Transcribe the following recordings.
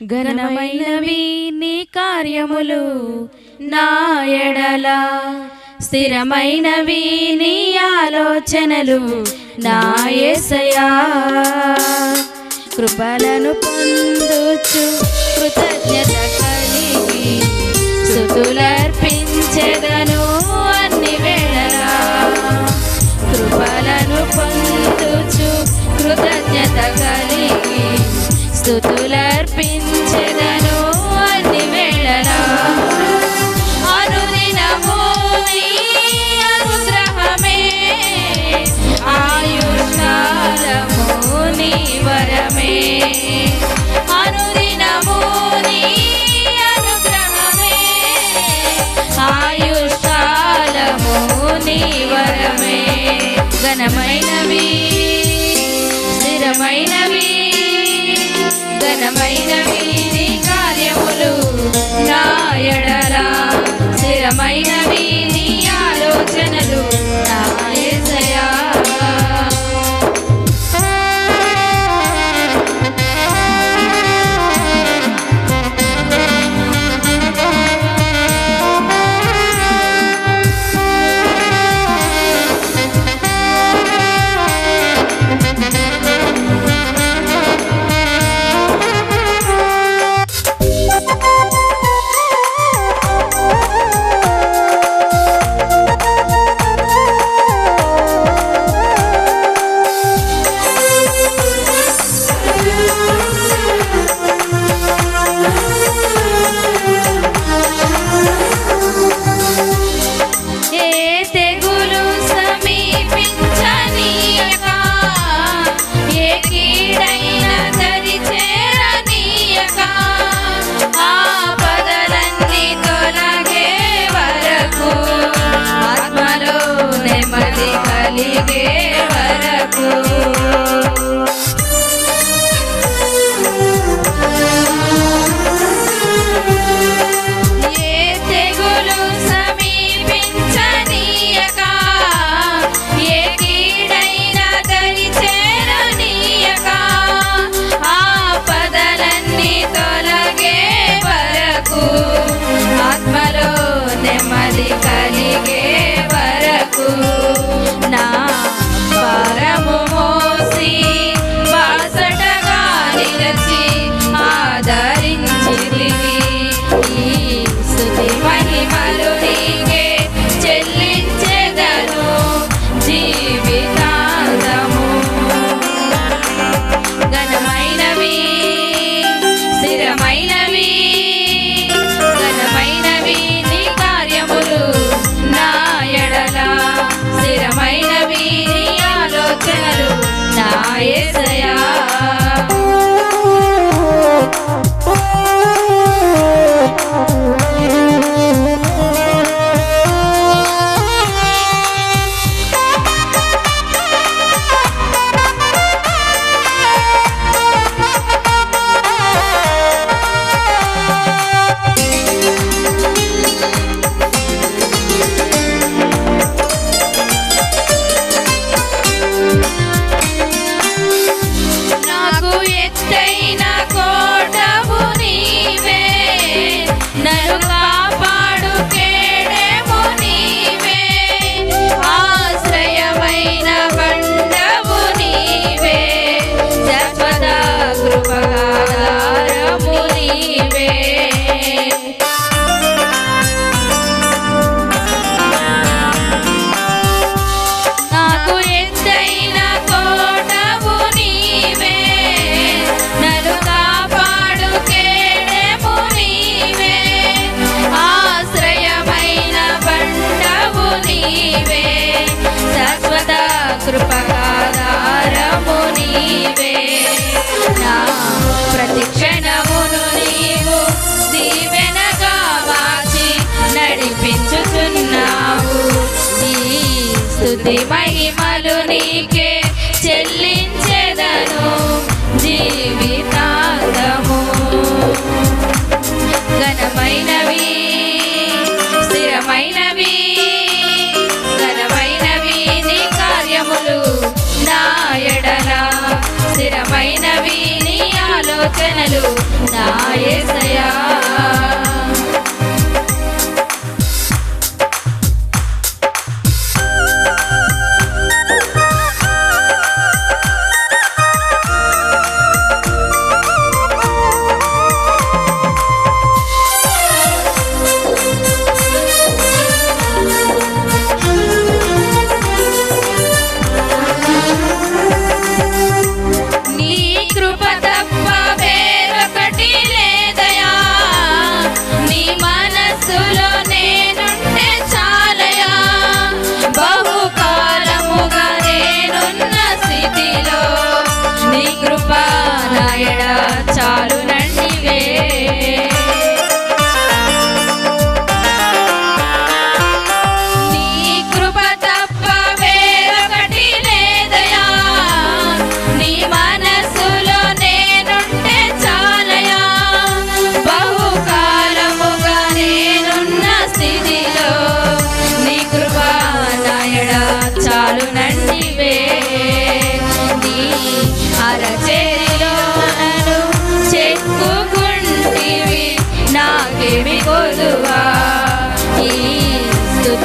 ఘనమైనవి నీ కార్యములు నా ఎడల. స్థిరమైనవి నీ ఆలోచనలు నా ఏసయా. కృపలను పొందుచు కృతజ్ఞత కలిగి సుతులర్పించెదను అన్ని వేళలా. కృపలను పొందుచు కృతజ్ఞత కలిగి ఘనమైనవి స్థిరమైనవి ఘనమైనవి నీ కార్యములు నా స్థిరమైనవి నీవే. శాశ్వత కృపకాధారము నీవే. నా ప్రతిక్షణమును నీవు వాచి నడిపించుచున్నావు. నీ స్థుతి మహిమలు నీకే చెల్లించెదను జీవితాంతము. ఘనమైనవి వందనాలు నా ఏసయా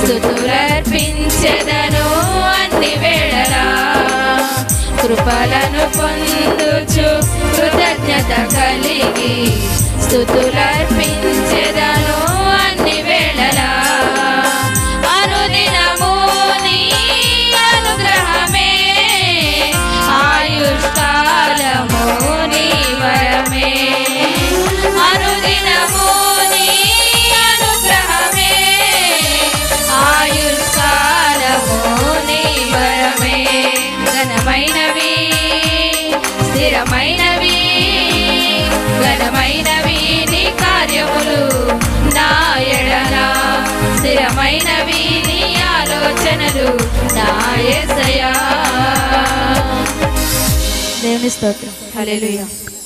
స్థుతులర్పించెదను అన్ని వేళలా. కృపలను పొందుచు కృతజ్ఞత కలిగి. స్థుతులర్పి ¡Hallelujah!